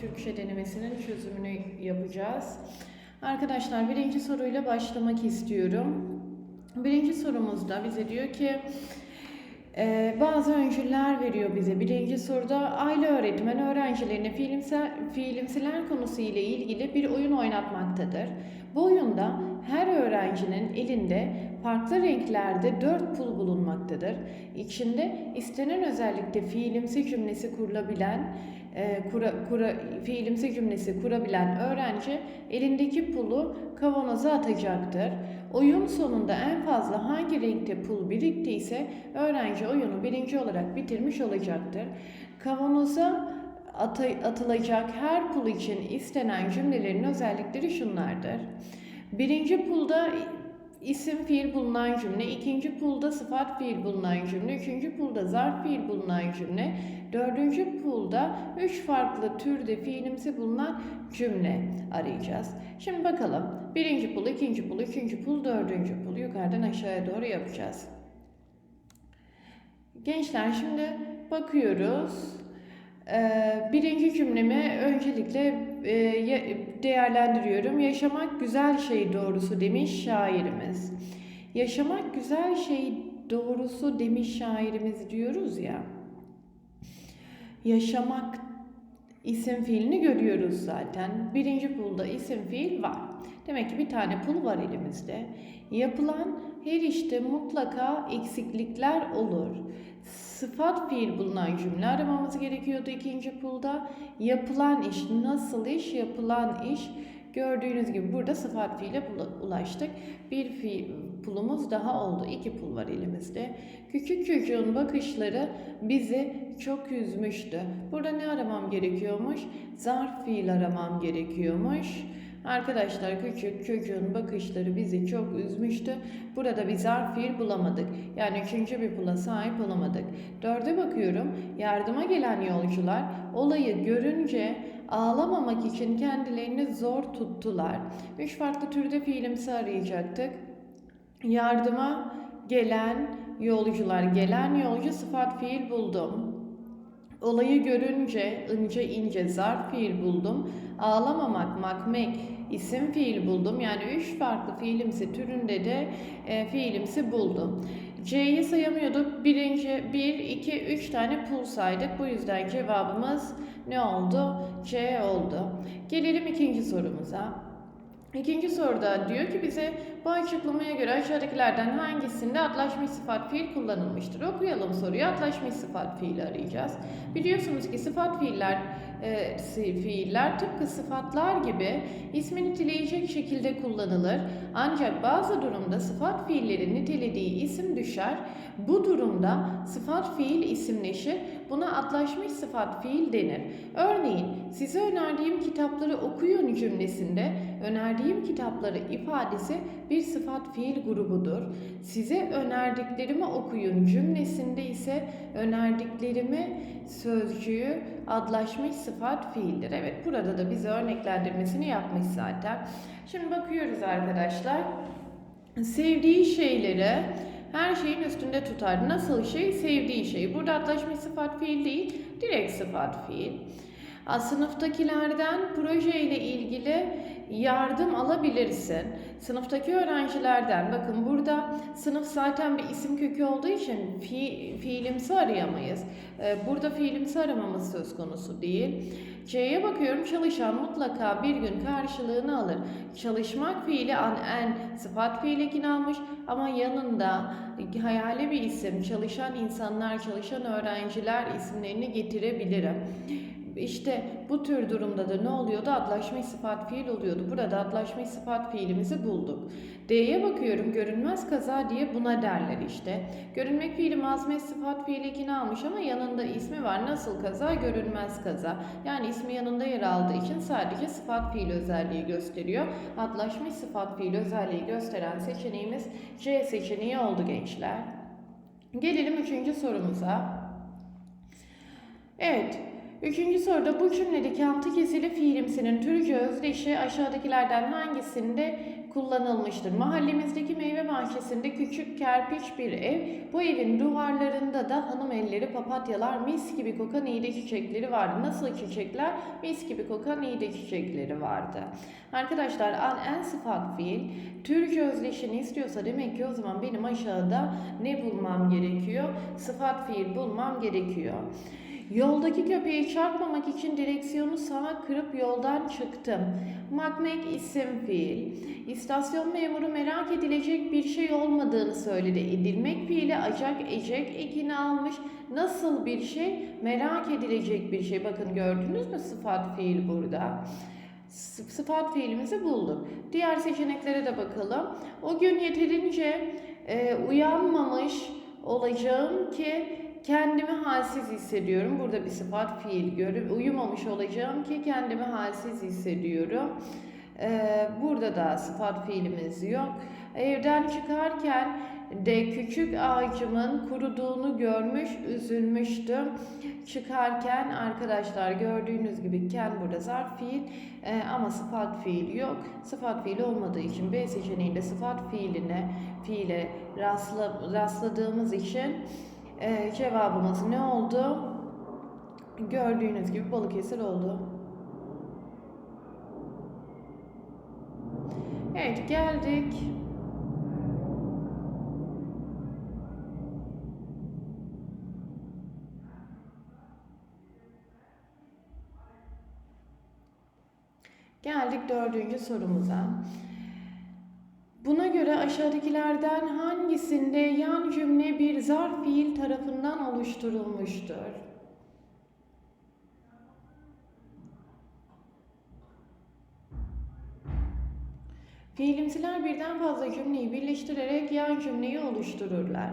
Türkçe denemesinin çözümünü yapacağız. Arkadaşlar birinci soruyla başlamak istiyorum. Birinci sorumuzda bize diyor ki e, bazı öncüller veriyor bize. Birinci soruda aile öğretmen öğrencilerine fiilimsel, fiilimsiler konusu ile ilgili bir oyun oynatmaktadır. Bu oyunda her öğrencinin elinde farklı renklerde dört pul bulunmaktadır. İçinde istenen özellikle fiilimsi cümlesi kurulabilen kura, kura, fiilimsi cümlesi kurabilen öğrenci elindeki pulu kavanoza atacaktır. Oyun sonunda en fazla hangi renkte pul biriktiyse öğrenci oyunu birinci olarak bitirmiş olacaktır. Kavanoza atı- atılacak her pul için istenen cümlelerin özellikleri şunlardır. Birinci pulda isim fiil bulunan cümle, ikinci pulda sıfat fiil bulunan cümle, üçüncü pulda zarf fiil bulunan cümle, dördüncü pulda üç farklı türde fiilimsi bulunan cümle arayacağız. Şimdi bakalım. Birinci pul, ikinci pul, üçüncü pul, dördüncü pul yukarıdan aşağıya doğru yapacağız. Gençler şimdi bakıyoruz. Ee, birinci cümlemi öncelikle e, değerlendiriyorum. Yaşamak güzel şey doğrusu demiş şairimiz. Yaşamak güzel şey doğrusu demiş şairimiz diyoruz ya. Yaşamak isim fiilini görüyoruz zaten. Birinci pulda isim fiil var. Demek ki bir tane pul var elimizde. Yapılan her işte mutlaka eksiklikler olur. Sıfat fiil bulunan cümle aramamız gerekiyordu ikinci pulda. Yapılan iş, nasıl iş, yapılan iş. Gördüğünüz gibi burada sıfat fiile ulaştık. Bir fiil, pulumuz daha oldu. İki pul var elimizde. Küçük çocuğun bakışları bizi çok üzmüştü. Burada ne aramam gerekiyormuş? Zarf fiil aramam gerekiyormuş. Arkadaşlar küçük çocuğun bakışları bizi çok üzmüştü. Burada bir zarf fiil bulamadık. Yani üçüncü bir pula sahip olamadık. Dörde bakıyorum. Yardıma gelen yolcular olayı görünce ağlamamak için kendilerini zor tuttular. Üç farklı türde fiilimsi arayacaktık. Yardıma gelen yolcular. Gelen yolcu sıfat fiil buldum. Olayı görünce ince ince zarf fiil buldum. Ağlamamak, makmek isim fiil buldum. Yani üç farklı fiilimsi türünde de e, fiilimsi buldum. C'yi sayamıyorduk. Birinci, bir, iki, üç tane pul saydık. Bu yüzden cevabımız ne oldu? C oldu. Gelelim ikinci sorumuza. İkinci soruda diyor ki bize bu açıklamaya göre aşağıdakilerden hangisinde atlaşmış sıfat fiil kullanılmıştır? Okuyalım soruyu. Atlaşmış sıfat fiili arayacağız. Biliyorsunuz ki sıfat fiiller e, fiiller tıpkı sıfatlar gibi ismi niteleyecek şekilde kullanılır. Ancak bazı durumda sıfat fiillerin nitelediği isim düşer. Bu durumda sıfat fiil isimleşir. Buna atlaşmış sıfat fiil denir. Örneğin size önerdiğim kitapları okuyun cümlesinde önerdiğim kitapları ifadesi bir sıfat fiil grubudur. Size önerdiklerimi okuyun cümlesinde ise önerdiklerimi sözcüğü adlaşmış sıfat fiildir. Evet burada da bize örneklendirmesini yapmış zaten. Şimdi bakıyoruz arkadaşlar. Sevdiği şeyleri her şeyin üstünde tutar. Nasıl şey? Sevdiği şey. Burada atlaşmış sıfat fiil değil, direkt sıfat fiil. Sınıftakilerden proje ile ilgili yardım alabilirsin. Sınıftaki öğrencilerden bakın burada sınıf zaten bir isim kökü olduğu için fi, fiilimsi arayamayız. Ee, Burada fiilimsi aramamız söz konusu değil. C'ye bakıyorum çalışan mutlaka bir gün karşılığını alır. Çalışmak fiili an en sıfat fiil ekini almış ama yanında hayali bir isim çalışan insanlar, çalışan öğrenciler isimlerini getirebilirim. İşte bu tür durumda da ne oluyordu? Atlaşmış sıfat fiil oluyordu. Burada atlaşmış sıfat fiilimizi bulduk. D'ye bakıyorum. Görünmez kaza diye buna derler işte. Görünmek fiili mazmet sıfat fiil ekini almış ama yanında ismi var. Nasıl kaza? Görünmez kaza. Yani ismi yanında yer aldığı için sadece sıfat fiil özelliği gösteriyor. Atlaşmış sıfat fiil özelliği gösteren seçeneğimiz C seçeneği oldu gençler. Gelelim üçüncü sorumuza. Evet, Üçüncü soruda bu cümledeki altı kesili fiilimsinin Türkçe özdeşi aşağıdakilerden hangisinde kullanılmıştır? Mahallemizdeki meyve bahçesinde küçük kerpiç bir ev. Bu evin duvarlarında da hanım elleri papatyalar mis gibi kokan iğde çiçekleri vardı. Nasıl çiçekler? Mis gibi kokan iğde çiçekleri vardı. Arkadaşlar an en sıfat fiil Türkçe özdeşini istiyorsa demek ki o zaman benim aşağıda ne bulmam gerekiyor? Sıfat fiil bulmam gerekiyor. Yoldaki köpeği çarpmamak için direksiyonu sağa kırıp yoldan çıktım. Makmek isim fiil. İstasyon memuru merak edilecek bir şey olmadığını söyledi. Edilmek fiili acak ecek ekini almış. Nasıl bir şey? Merak edilecek bir şey. Bakın gördünüz mü sıfat fiil burada. Sıfat fiilimizi bulduk. Diğer seçeneklere de bakalım. O gün yeterince e, uyanmamış olacağım ki kendimi halsiz hissediyorum. Burada bir sıfat fiil görüp uyumamış olacağım ki kendimi halsiz hissediyorum. Ee, burada da sıfat fiilimiz yok. Evden çıkarken de küçük ağacımın kuruduğunu görmüş, üzülmüştüm. Çıkarken arkadaşlar gördüğünüz gibi ken burada zarf fiil ee, ama sıfat fiil yok. Sıfat fiil olmadığı için B seçeneğinde sıfat fiiline fiile rastla, rastladığımız için ee, cevabımız ne oldu? Gördüğünüz gibi Balıkesir oldu. Evet geldik. Geldik dördüncü sorumuza. Buna göre aşağıdakilerden hangisinde yan cümle bir zarf fiil tarafından oluşturulmuştur? Fiilimsiler birden fazla cümleyi birleştirerek yan cümleyi oluştururlar.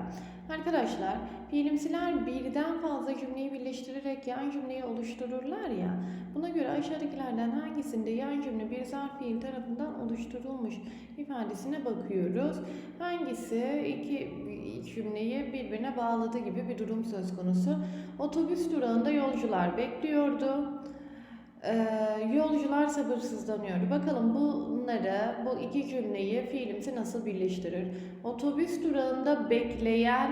Arkadaşlar, fiilimsiler birden fazla cümleyi birleştirerek yan cümleyi oluştururlar ya. Buna göre aşağıdakilerden hangisinde yan cümle bir zarf fiil tarafından oluşturulmuş ifadesine bakıyoruz. Hangisi iki cümleyi birbirine bağladığı gibi bir durum söz konusu. Otobüs durağında yolcular bekliyordu. Ee, yolcular sabırsızlanıyordu. Bakalım bunları, bu iki cümleyi fiilimsi nasıl birleştirir? Otobüs durağında bekleyen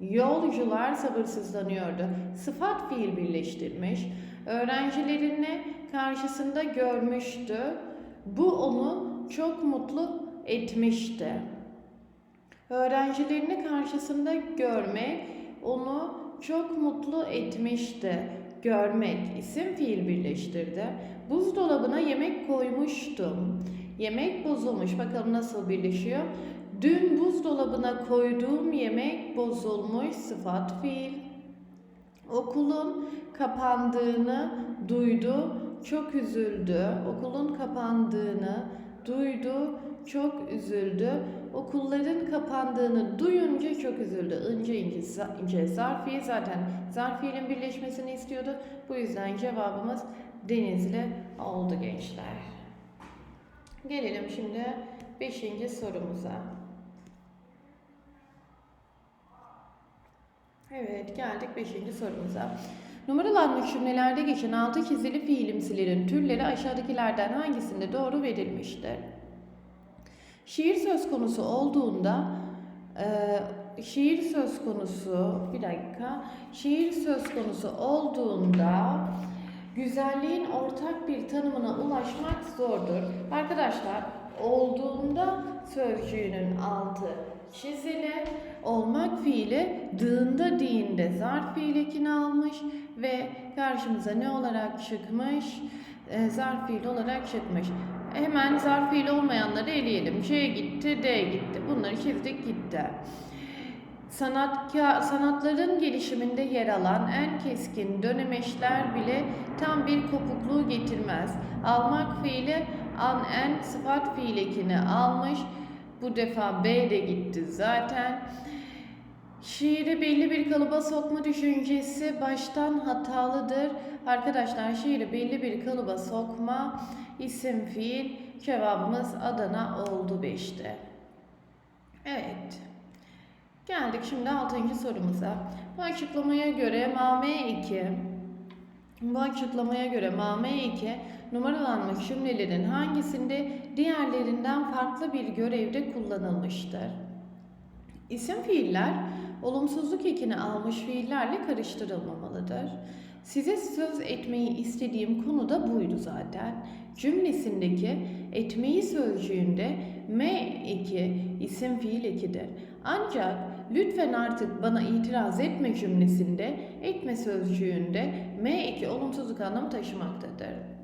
yolcular sabırsızlanıyordu. Sıfat fiil birleştirmiş. Öğrencilerini karşısında görmüştü. Bu onu çok mutlu etmişti. Öğrencilerini karşısında görmek onu çok mutlu etmişti. Görmek isim fiil birleştirdi. Buzdolabına yemek koymuştum. Yemek bozulmuş. Bakalım nasıl birleşiyor? Dün buzdolabına koyduğum yemek bozulmuş. Sıfat fiil. Okulun kapandığını duydu. Çok üzüldü. Okulun kapandığını duydu. Çok üzüldü. Okulların kapandığını duyunca çok üzüldü. İnce ince, ince zarfiye zaten zarfiyenin birleşmesini istiyordu. Bu yüzden cevabımız Denizli oldu gençler. Gelelim şimdi 5. sorumuza. Evet geldik 5. sorumuza. Numaralanmış cümlelerde geçen altı çizili fiilimsilerin türleri aşağıdakilerden hangisinde doğru verilmiştir? Şiir söz konusu olduğunda e, şiir söz konusu bir dakika şiir söz konusu olduğunda güzelliğin ortak bir tanımına ulaşmak zordur. Arkadaşlar olduğunda sözcüğünün altı çizili olmak fiili dığında diğinde zarf fiil ekini almış ve karşımıza ne olarak çıkmış? E, zarf fiil olarak çıkmış. Hemen zarf fiil olmayanları eleyelim. C gitti, D gitti. Bunları çizdik gitti. Sanatka, sanatların gelişiminde yer alan en keskin dönemeçler bile tam bir kopukluğu getirmez. Almak fiili an en sıfat fiil almış. Bu defa B de gitti zaten. Şiiri belli bir kalıba sokma düşüncesi baştan hatalıdır. Arkadaşlar şiiri belli bir kalıba sokma isim fiil cevabımız Adana oldu 5'te. Evet. Geldik şimdi 6. sorumuza. Bu açıklamaya göre MAM2 Bu açıklamaya göre MAM2 numaralanmış cümlelerin hangisinde diğerlerinden farklı bir görevde kullanılmıştır? İsim fiiller olumsuzluk ekini almış fiillerle karıştırılmamalıdır. Size söz etmeyi istediğim konu da buydu zaten. Cümlesindeki etmeyi sözcüğünde M2 isim fiil ekidir. Ancak lütfen artık bana itiraz etme cümlesinde etme sözcüğünde M2 olumsuzluk anlamı taşımaktadır.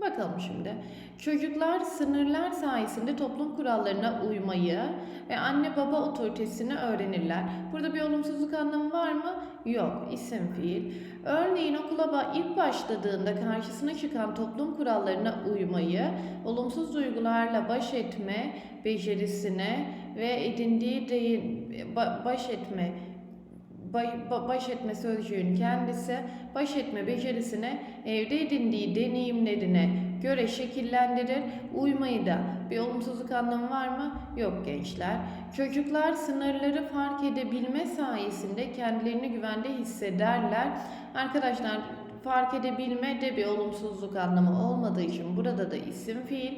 Bakalım şimdi. Çocuklar sınırlar sayesinde toplum kurallarına uymayı ve anne baba otoritesini öğrenirler. Burada bir olumsuzluk anlamı var mı? Yok. İsim fiil. Örneğin okula ilk başladığında karşısına çıkan toplum kurallarına uymayı, olumsuz duygularla baş etme becerisine ve edindiği değil, ba- baş etme baş etme sözcüğün kendisi baş etme becerisine evde edindiği deneyimlerine göre şekillendirir. Uymayı da bir olumsuzluk anlamı var mı? Yok gençler. Çocuklar sınırları fark edebilme sayesinde kendilerini güvende hissederler. Arkadaşlar fark edebilme de bir olumsuzluk anlamı olmadığı için burada da isim fiil.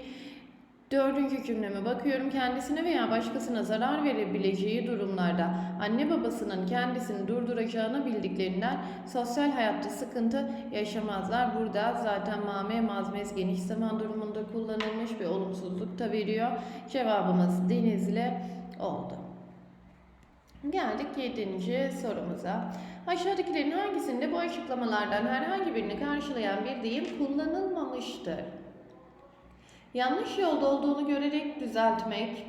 Dördüncü cümleme bakıyorum. Kendisine veya başkasına zarar verebileceği durumlarda anne babasının kendisini durduracağını bildiklerinden sosyal hayatta sıkıntı yaşamazlar. Burada zaten mame mazmez geniş zaman durumunda kullanılmış bir olumsuzluk da veriyor. Cevabımız Denizli oldu. Geldik yedinci sorumuza. Aşağıdakilerin hangisinde bu açıklamalardan herhangi birini karşılayan bir deyim kullanılmamıştır? Yanlış yolda olduğunu görerek düzeltmek,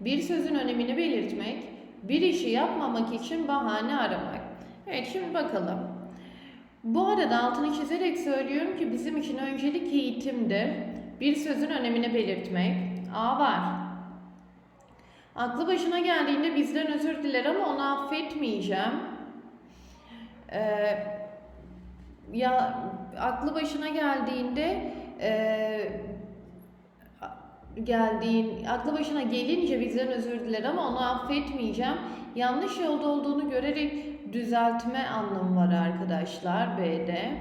bir sözün önemini belirtmek, bir işi yapmamak için bahane aramak. Evet şimdi bakalım. Bu arada altını çizerek söylüyorum ki bizim için öncelik eğitimdir. Bir sözün önemini belirtmek. A var. Aklı başına geldiğinde bizden özür diler ama onu affetmeyeceğim. Ee, ya aklı başına geldiğinde e, geldiğin, aklı başına gelince bizden özür diler ama onu affetmeyeceğim. Yanlış yolda olduğunu görerek düzeltme anlamı var arkadaşlar B'de.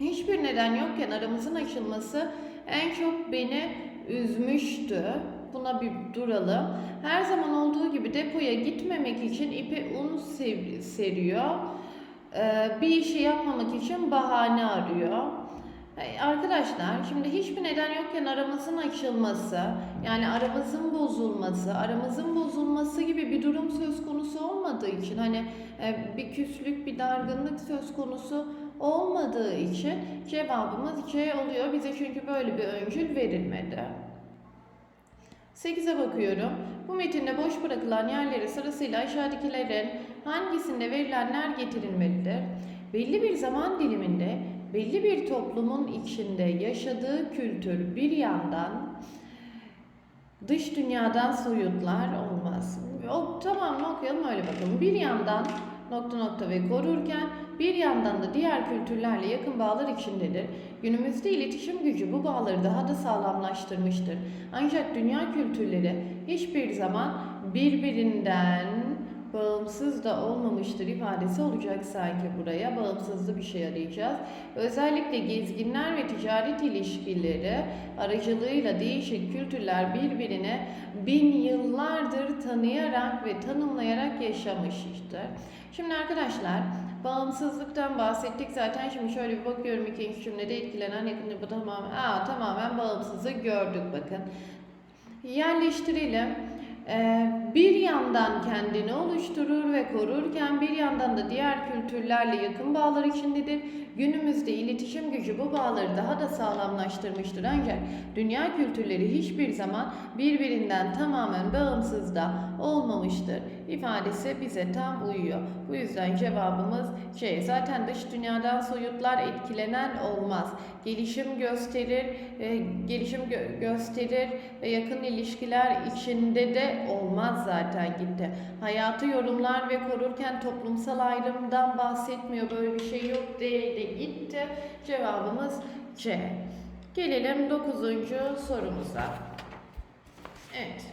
Hiçbir neden yokken aramızın açılması en çok beni üzmüştü. Buna bir duralım. Her zaman olduğu gibi depoya gitmemek için ipe un seriyor. Ee, bir işi yapmamak için bahane arıyor. Hey, Arkadaşlar şimdi hiçbir neden yokken aramızın açılması yani aramızın bozulması, aramızın bozulması gibi bir durum söz konusu olmadığı için hani e, bir küslük, bir dargınlık söz konusu olmadığı için cevabımız C oluyor. Bize çünkü böyle bir öncül verilmedi. 8'e bakıyorum. Bu metinde boş bırakılan yerlere sırasıyla aşağıdakilerin hangisinde verilenler getirilmelidir? Belli bir zaman diliminde belli bir toplumun içinde yaşadığı kültür bir yandan dış dünyadan soyutlar olmaz. O tamamını okuyalım öyle bakalım. Bir yandan nokta nokta ve korurken bir yandan da diğer kültürlerle yakın bağlar içindedir. Günümüzde iletişim gücü bu bağları daha da sağlamlaştırmıştır. Ancak dünya kültürleri hiçbir zaman birbirinden bağımsız da olmamıştır ifadesi olacak sanki buraya. Bağımsızlı bir şey arayacağız. Özellikle gezginler ve ticaret ilişkileri aracılığıyla değişik kültürler birbirine bin yıllardır tanıyarak ve tanımlayarak yaşamıştır. Şimdi arkadaşlar bağımsızlıktan bahsettik zaten. Şimdi şöyle bir bakıyorum ikinci cümlede etkilenen yakın bu tamamen, aa, tamamen bağımsızlığı gördük bakın. Yerleştirelim. Ee, bir yandan kendini oluşturur ve korurken bir yandan da diğer kültürlerle yakın bağlar içindedir. Günümüzde iletişim gücü bu bağları daha da sağlamlaştırmıştır ancak dünya kültürleri hiçbir zaman birbirinden tamamen bağımsız da olmamıştır. ifadesi bize tam uyuyor. Bu yüzden cevabımız C. Zaten dış dünyadan soyutlar etkilenen olmaz. Gelişim gösterir, e, gelişim gö- gösterir ve yakın ilişkiler içinde de olmaz zaten gitti. Hayatı yorumlar ve korurken toplumsal ayrımdan bahsetmiyor. Böyle bir şey yok diye de gitti. Cevabımız C. Gelelim dokuzuncu sorumuza. Evet.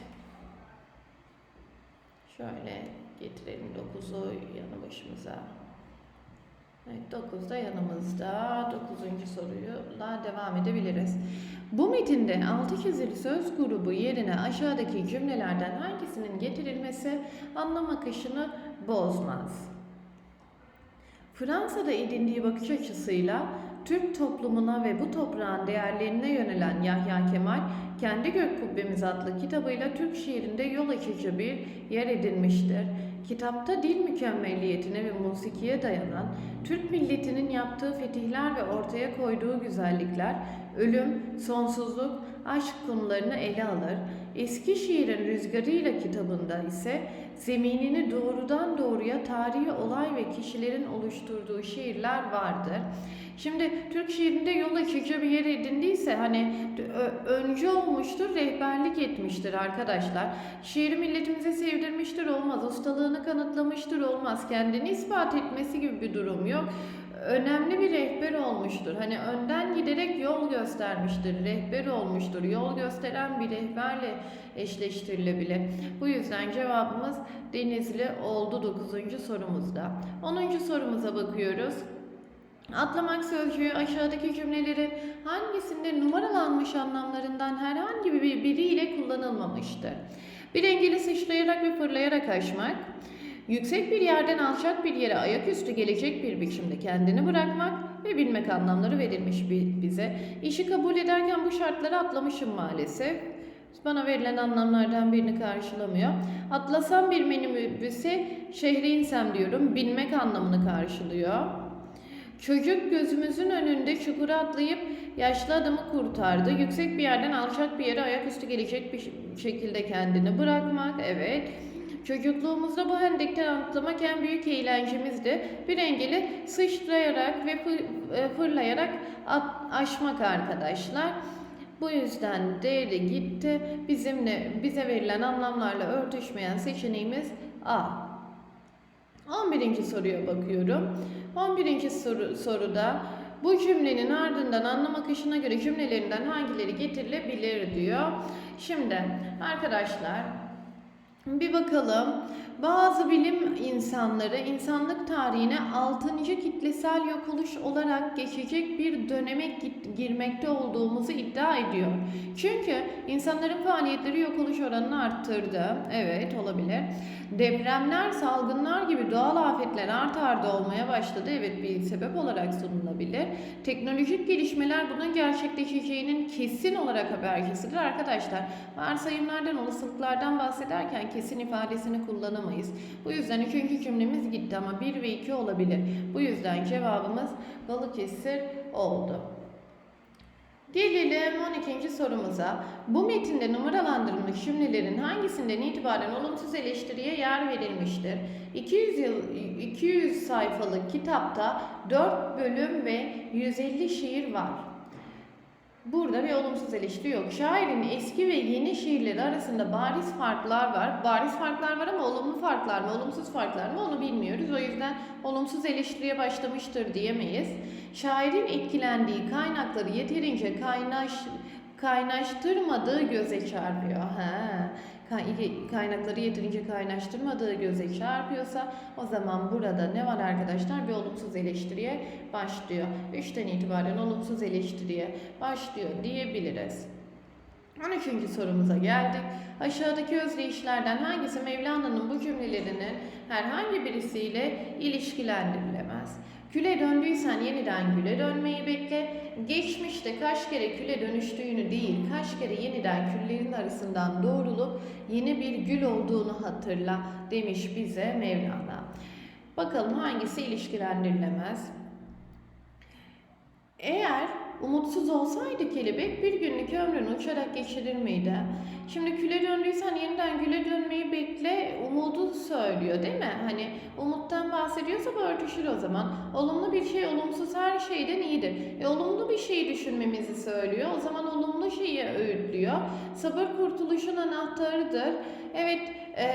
Şöyle getirelim dokuzu yanı başımıza. Evet, 9 da yanımızda. 9. soruyla devam edebiliriz. Bu metinde altı çizili söz grubu yerine aşağıdaki cümlelerden hangisinin getirilmesi anlam akışını bozmaz? Fransa'da edindiği bakış açısıyla Türk toplumuna ve bu toprağın değerlerine yönelen Yahya Kemal, Kendi Gök Kubbemiz adlı kitabıyla Türk şiirinde yol açıcı bir yer edinmiştir. Kitapta dil mükemmelliyetine ve musikiye dayanan Türk milletinin yaptığı fetihler ve ortaya koyduğu güzellikler, ölüm, sonsuzluk, aşk konularını ele alır. Eski şiirin rüzgarıyla kitabında ise zeminini doğrudan doğruya tarihi olay ve kişilerin oluşturduğu şiirler vardır. Şimdi Türk şiirinde yol açıcı bir yer edindiyse hani öncü olmuştur, rehberlik etmiştir arkadaşlar. Şiiri milletimize sevdirmiştir olmaz, ustalığını kanıtlamıştır olmaz, kendini ispat etmesi gibi bir durum yok. Önemli bir rehber olmuştur. Hani önden giderek yol göstermiştir, rehber olmuştur. Yol gösteren bir rehberle eşleştirilebilir. Bu yüzden cevabımız Denizli oldu 9. sorumuzda. 10. sorumuza bakıyoruz. Atlamak sözcüğü aşağıdaki cümlelerin hangisinde numaralanmış anlamlarından herhangi bir biriyle kullanılmamıştır? Bir engeli sıçrayarak ve fırlayarak aşmak, yüksek bir yerden alçak bir yere ayaküstü gelecek bir biçimde kendini bırakmak ve bilmek anlamları verilmiş bi- bize. İşi kabul ederken bu şartları atlamışım maalesef. Bana verilen anlamlardan birini karşılamıyor. Atlasam bir minibüse şehre insem diyorum. Bilmek anlamını karşılıyor. Çocuk gözümüzün önünde çukura atlayıp yaşlı adamı kurtardı. Yüksek bir yerden alçak bir yere ayaküstü gelecek bir şekilde kendini bırakmak. Evet. Çocukluğumuzda bu hendekten atlamak en büyük eğlencemizdi. Bir engeli sıçrayarak ve e, fırlayarak aşmak arkadaşlar. Bu yüzden D de gitti. Bizimle bize verilen anlamlarla örtüşmeyen seçeneğimiz A. 11. soruya bakıyorum. 11. Soru, soruda bu cümlenin ardından anlam akışına göre cümlelerinden hangileri getirilebilir diyor. Şimdi arkadaşlar bir bakalım. Bazı bilim insanları insanlık tarihine 6. kitlesel yok oluş olarak geçecek bir döneme girmekte olduğumuzu iddia ediyor. Çünkü insanların faaliyetleri yok oluş oranını arttırdı. Evet olabilir. Depremler, salgınlar gibi doğal afetler art arda olmaya başladı. Evet bir sebep olarak sunulabilir. Teknolojik gelişmeler bunun gerçekleşeceğinin kesin olarak habercisidir arkadaşlar. Varsayımlardan, olasılıklardan bahsederken kesin ifadesini kullanamayız. Bu yüzden üçüncü cümlemiz gitti ama 1 ve 2 olabilir. Bu yüzden cevabımız Balıkesir oldu. Gelelim 12. sorumuza. Bu metinde numaralandırılmış cümlelerin hangisinden itibaren olumsuz eleştiriye yer verilmiştir? 200 yıl 200 sayfalık kitapta 4 bölüm ve 150 şiir var. Burada bir olumsuz eleştiri yok. Şairin eski ve yeni şiirleri arasında bariz farklar var. Bariz farklar var ama olumlu farklar mı, olumsuz farklar mı onu bilmiyoruz. O yüzden olumsuz eleştiriye başlamıştır diyemeyiz. Şairin etkilendiği kaynakları yeterince kaynaş kaynaştırmadığı göze çarpıyor. Ha. Kay- Kaynakları yeterince kaynaştırmadığı göze çarpıyorsa o zaman burada ne var arkadaşlar? Bir olumsuz eleştiriye başlıyor. 3'ten itibaren olumsuz eleştiriye başlıyor diyebiliriz. 13. sorumuza geldik. Aşağıdaki özdeyişlerden hangisi Mevlana'nın bu cümlelerinin herhangi birisiyle ilişkilendirilemez? Küle döndüysen yeniden güle dönmeyi bekle. Geçmişte kaç kere küle dönüştüğünü değil, kaç kere yeniden küllerin arasından doğrulup yeni bir gül olduğunu hatırla demiş bize Mevlana. Bakalım hangisi ilişkilendirilemez? Eğer umutsuz olsaydı kelebek bir günlük ömrünü uçarak geçirir miydi? Şimdi küle döndüysen yeniden güle dönmeyi bekle umudu söylüyor değil mi? Hani umuttan bahsediyorsa bu örtüşür o zaman. Olumlu bir şey olumsuz her şeyden iyidir. E, olumlu bir şeyi düşünmemizi söylüyor. O zaman olumlu şeyi öğütlüyor. Sabır kurtuluşun anahtarıdır. Evet e,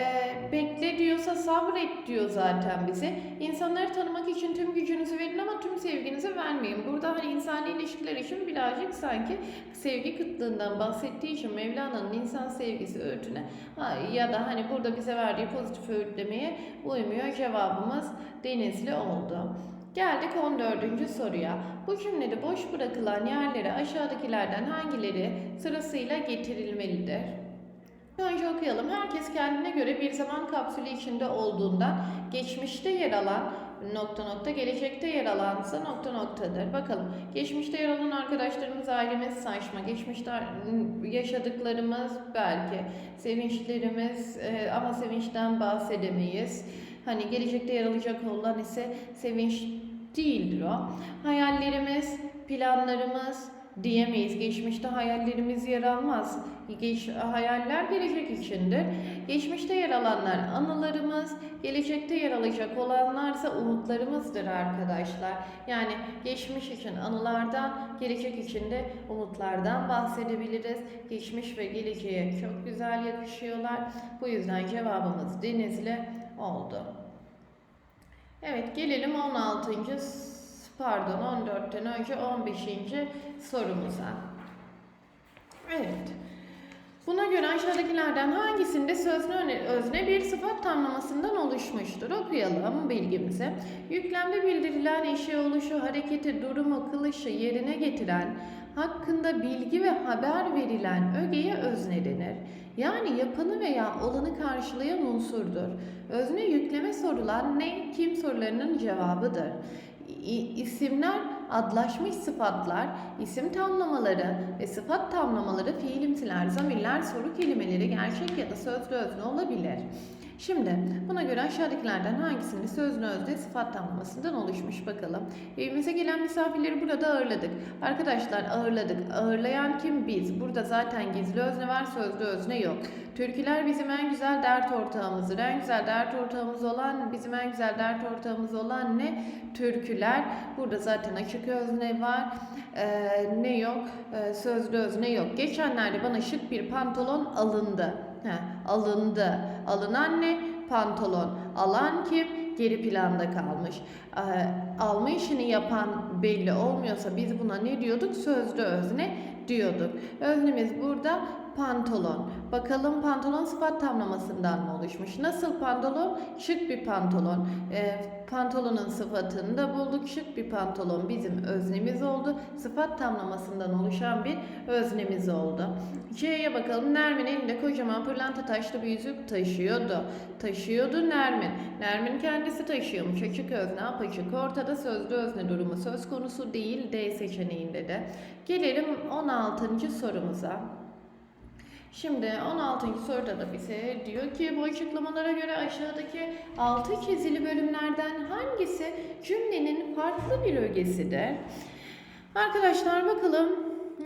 bekle diyorsa sabret diyor zaten bize. İnsanları tanımak için tüm gücünüzü verin ama tüm sevginizi vermeyin. Burada hani insani ilişkiler için birazcık sanki sevgi kıtlığından bahsettiği için Mevlana'nın insan sevgisi öğütüne ya da hani burada bize verdiği pozitif öğütlemeye uymuyor. Cevabımız Denizli oldu. Geldik 14. soruya. Bu cümlede boş bırakılan yerlere aşağıdakilerden hangileri sırasıyla getirilmelidir? Önce okuyalım. Herkes kendine göre bir zaman kapsülü içinde olduğunda geçmişte yer alan nokta nokta gelecekte yer alansa nokta noktadır. Bakalım. Geçmişte yer alan arkadaşlarımız, ailemiz saçma. Geçmişte yaşadıklarımız belki sevinçlerimiz e, ama sevinçten bahsedemeyiz. Hani gelecekte yer alacak olan ise sevinç değildir o. Hayallerimiz, planlarımız diyemeyiz. Geçmişte hayallerimiz yer almaz. Geç, hayaller gelecek içindir. Geçmişte yer alanlar anılarımız, gelecekte yer alacak olanlarsa umutlarımızdır arkadaşlar. Yani geçmiş için anılardan, gelecek için de umutlardan bahsedebiliriz. Geçmiş ve geleceğe çok güzel yakışıyorlar. Bu yüzden cevabımız Denizli oldu. Evet gelelim 16. pardon 14'ten önce 15. sorumuza. Evet. Buna göre aşağıdakilerden hangisinde sözne özne bir sıfat tamlamasından oluşmuştur? Okuyalım bilgimizi. Yüklemde bildirilen eşi oluşu, hareketi, durumu, kılışı yerine getiren, hakkında bilgi ve haber verilen ögeye özne denir. Yani yapanı veya olanı karşılayan unsurdur. Özne yükleme sorulan ne, kim sorularının cevabıdır. İsimler adlaşmış sıfatlar, isim tamlamaları ve sıfat tamlamaları fiilimsiler, zamirler, soru kelimeleri gerçek ya da sözlü özne olabilir. Şimdi buna göre aşağıdakilerden hangisini sözlü özne sıfat tamlamasından oluşmuş bakalım. Evimize gelen misafirleri burada ağırladık. Arkadaşlar ağırladık. Ağırlayan kim? Biz. Burada zaten gizli özne var, sözlü özne yok. Türküler bizim en güzel dert ortağımızdır. En güzel dert ortağımız olan, bizim en güzel dert ortağımız olan ne? Türküler. Burada zaten açık özne var. Ee, ne yok? Ee, sözlü özne yok. Geçenlerde bana şık bir pantolon alındı. Heh, alındı. Alınan ne? Pantolon. Alan kim? Geri planda kalmış. Ee, alma işini yapan belli olmuyorsa biz buna ne diyorduk? Sözlü özne diyorduk. Öznemiz burada pantolon. Bakalım pantolon sıfat tamlamasından mı oluşmuş? Nasıl pantolon? Şık bir pantolon. Ee, pantolonun sıfatını da bulduk. Şık bir pantolon bizim öznemiz oldu. Sıfat tamlamasından oluşan bir öznemiz oldu. C'ye bakalım. Nermin elinde kocaman pırlanta taşlı bir yüzük taşıyordu. Taşıyordu Nermin. Nermin kendisi taşıyormuş. Açık özne, apaçık. Ortada sözlü özne durumu söz konusu değil. D seçeneğinde de. Gelelim 16. sorumuza. Şimdi 16. soruda da bize diyor ki bu açıklamalara göre aşağıdaki altı çizili bölümlerden hangisi cümlenin farklı bir ögesidir? Arkadaşlar bakalım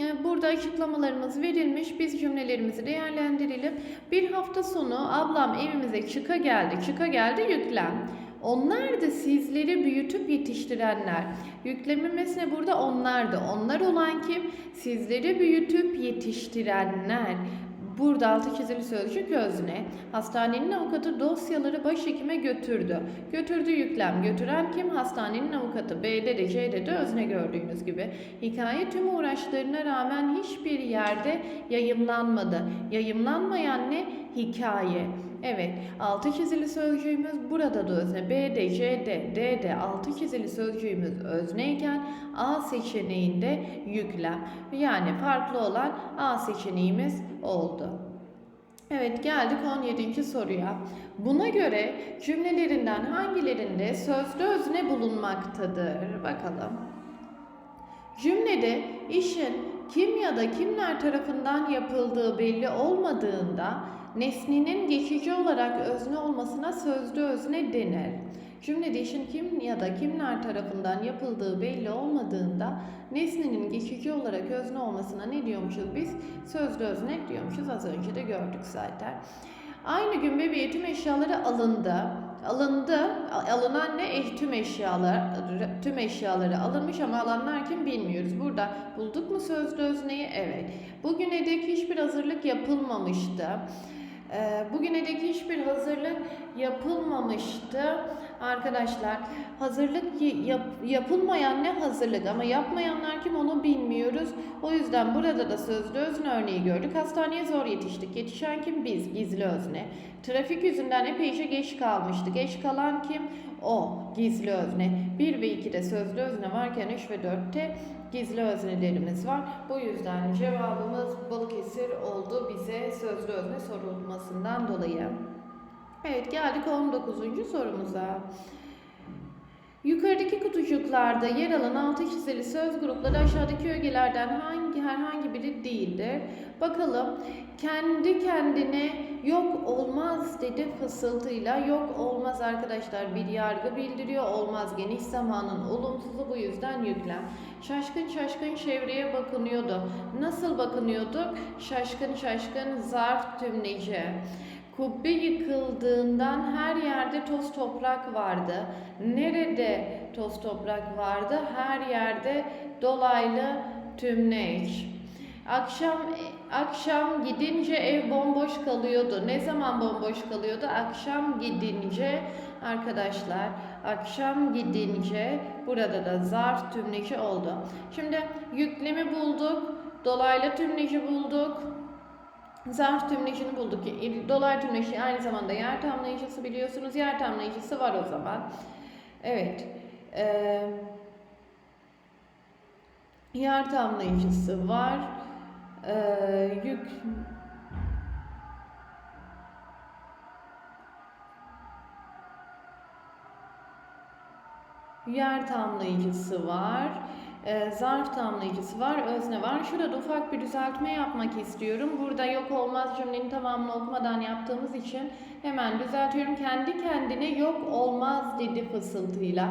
e, Burada açıklamalarımız verilmiş. Biz cümlelerimizi değerlendirelim. Bir hafta sonu ablam evimize çıka geldi. Çıka geldi yüklem. Onlar da sizleri büyütüp yetiştirenler. Yüklememesine burada onlardı. Onlar olan kim? Sizleri büyütüp yetiştirenler. Burada altı çizili sözcük özne. Hastanenin avukatı dosyaları başhekime götürdü. Götürdü yüklem. Götüren kim? Hastanenin avukatı. B'de de C'de de özne gördüğünüz gibi. Hikaye tüm uğraşlarına rağmen hiçbir yerde yayımlanmadı. Yayımlanmayan ne? Hikaye. Evet, altı çizili sözcüğümüz burada da özne. B'de, C'de, D'de altı çizili sözcüğümüz özneyken A seçeneğinde yüklem. Yani farklı olan A seçeneğimiz oldu. Evet geldik 17. soruya. Buna göre cümlelerinden hangilerinde sözlü özne bulunmaktadır? Bakalım. Cümlede işin kim ya da kimler tarafından yapıldığı belli olmadığında nesnenin geçici olarak özne olmasına sözlü özne denir. Cümlede işin kim ya da kimler tarafından yapıldığı belli olmadığında nesnenin geçici olarak özne olmasına ne diyormuşuz biz? Sözlü özne diyormuşuz. Az önce de gördük zaten. Aynı gün bebeğe tüm eşyaları alındı. Alındı. Alınan ne? Eh, tüm eşyalar, tüm eşyaları alınmış ama alanlar kim bilmiyoruz. Burada bulduk mu sözlü özneyi? Evet. Bugüne dek hiçbir hazırlık yapılmamıştı. Ee, Bugüne dek hiçbir hazırlık yapılmamıştı. Arkadaşlar hazırlık yap- yapılmayan ne hazırlık ama yapmayanlar kim onu bilmiyoruz. O yüzden burada da sözlü özne örneği gördük. Hastaneye zor yetiştik. Yetişen kim? Biz. Gizli özne. Trafik yüzünden epeyce geç kalmıştı. Geç kalan kim? O. Gizli özne. 1 ve 2'de sözlü özne varken 3 ve 4'te gizli öznelerimiz var. Bu yüzden cevabımız Balıkesir oldu bize sözlü özne sorulmasından dolayı. Evet geldik 19. sorumuza. Yukarıdaki kutucuklarda yer alan altı çizili söz grupları aşağıdaki ögelerden hangi herhangi biri değildir? Bakalım kendi kendine yok olmaz dedi fısıltıyla yok olmaz arkadaşlar bir yargı bildiriyor olmaz geniş zamanın olumsuzu bu yüzden yüklem. Şaşkın şaşkın çevreye bakınıyordu. Nasıl bakınıyordu? Şaşkın şaşkın zarf tümleci. Kubbe yıkıldığından her yerde toz toprak vardı. Nerede toz toprak vardı? Her yerde dolaylı tümleç. Akşam akşam gidince ev bomboş kalıyordu. Ne zaman bomboş kalıyordu? Akşam gidince arkadaşlar akşam gidince burada da zarf tümleci oldu. Şimdi yüklemi bulduk. Dolaylı tümleci bulduk. Zarf tümlecini bulduk. Dolaylı tümleci aynı zamanda yer tamlayıcısı biliyorsunuz. Yer tamlayıcısı var o zaman. Evet. Ee, yer tamlayıcısı var. Ee, yük yer tamlayıcısı var. Ee, zarf tamlayıcısı var, özne var. Şurada ufak bir düzeltme yapmak istiyorum. Burada yok olmaz cümlenin tamamını okumadan yaptığımız için hemen düzeltiyorum. Kendi kendine yok olmaz dedi fısıltıyla.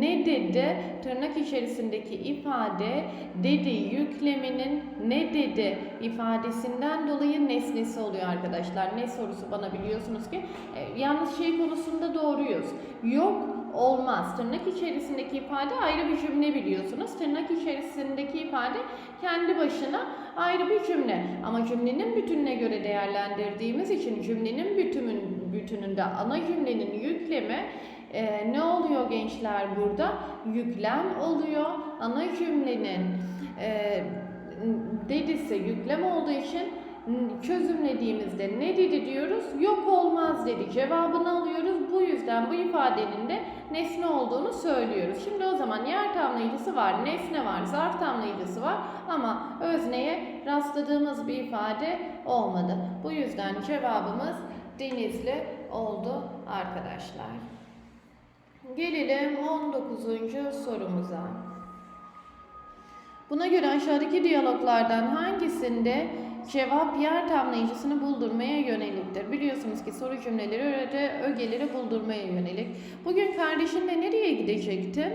Ne dedi? Tırnak içerisindeki ifade dedi yükleminin ne dedi ifadesinden dolayı nesnesi oluyor arkadaşlar. Ne sorusu bana biliyorsunuz ki e, yalnız şey konusunda doğruyuz. Yok olmaz. Tırnak içerisindeki ifade ayrı bir cümle biliyorsunuz. Tırnak içerisindeki ifade kendi başına ayrı bir cümle. Ama cümlenin bütününe göre değerlendirdiğimiz için cümlenin bütünün, bütününde ana cümlenin yüklemi e, ne oluyor gençler burada? Yüklem oluyor. Ana cümlenin e, dedisi yüklem olduğu için çözümlediğimizde ne dedi diyoruz? Yok olmaz dedi. Cevabını alıyoruz. Bu yüzden bu ifadenin de nesne olduğunu söylüyoruz. Şimdi o zaman yer tamlayıcısı var, nesne var, zarf tamlayıcısı var ama özneye rastladığımız bir ifade olmadı. Bu yüzden cevabımız denizli oldu arkadaşlar. Gelelim 19. sorumuza. Buna göre aşağıdaki diyaloglardan hangisinde cevap yer tamlayıcısını buldurmaya yöneliktir? Biliyorsunuz ki soru cümleleri öyle ögeleri buldurmaya yönelik. Bugün kardeşinle nereye gidecektin?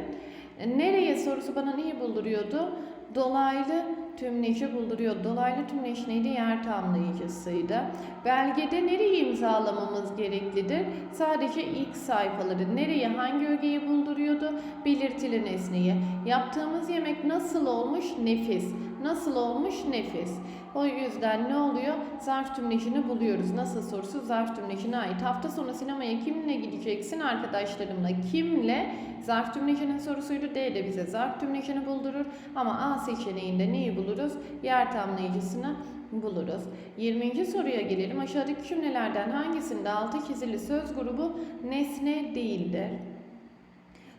Nereye sorusu bana neyi bulduruyordu? Dolaylı tümleci bulduruyor. Dolaylı tümleç neydi? Yer tamlayıcısıydı. Belgede nereyi imzalamamız gereklidir? Sadece ilk sayfaları. Nereye, hangi ögeyi bulduruyordu? Belirtili nesneyi. Yaptığımız yemek nasıl olmuş? Nefis. Nasıl olmuş? Nefis. O yüzden ne oluyor? Zarf tümlecini buluyoruz. Nasıl sorusu zarf tümlecine ait. Hafta sonu sinemaya kimle gideceksin? Arkadaşlarımla. Kimle? Zarf tümlecinin sorusuydu. D de bize zarf tümlecini buldurur. Ama A seçeneğinde neyi buluruz? Yer tamlayıcısını buluruz. 20. soruya gelelim. Aşağıdaki cümlelerden hangisinde altı çizili söz grubu nesne değildir?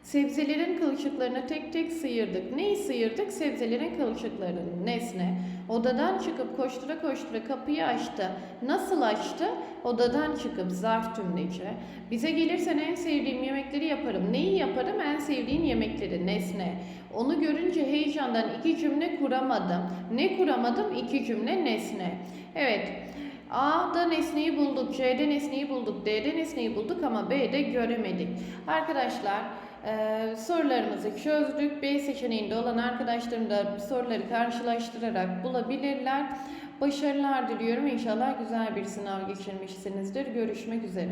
Sebzelerin kılçıklarını tek tek sıyırdık. Neyi sıyırdık? Sebzelerin kılçıklarını. Nesne. Odadan çıkıp koştura koştura kapıyı açtı. Nasıl açtı? Odadan çıkıp zarf tümleci. Bize gelirsen en sevdiğim yemekleri yaparım. Neyi yaparım? En sevdiğin yemekleri. Nesne. Onu görünce heyecandan iki cümle kuramadım. Ne kuramadım? İki cümle nesne. Evet. A'da nesneyi bulduk, C'de nesneyi bulduk, D'de nesneyi bulduk ama B'de göremedik. Arkadaşlar ee, sorularımızı çözdük. B seçeneğinde olan arkadaşlarım da soruları karşılaştırarak bulabilirler. Başarılar diliyorum. İnşallah güzel bir sınav geçirmişsinizdir. Görüşmek üzere.